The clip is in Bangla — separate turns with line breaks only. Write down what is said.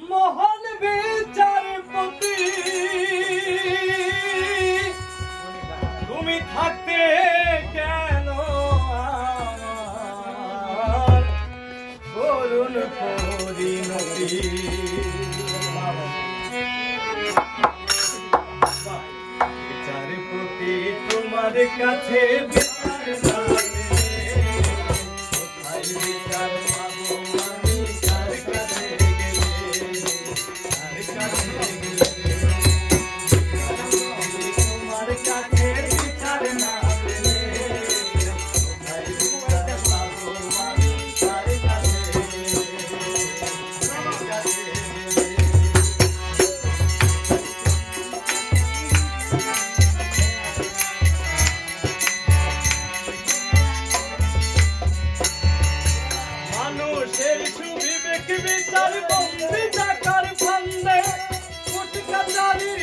মহান বিচারপতি তুমি থাকতে কেন করুণ পরিণতি বিচারপতি তোমার কাছে বিচার দেশের সুবিবেক বিচার বন্দি চাকার ফান্দে কুটকা চালির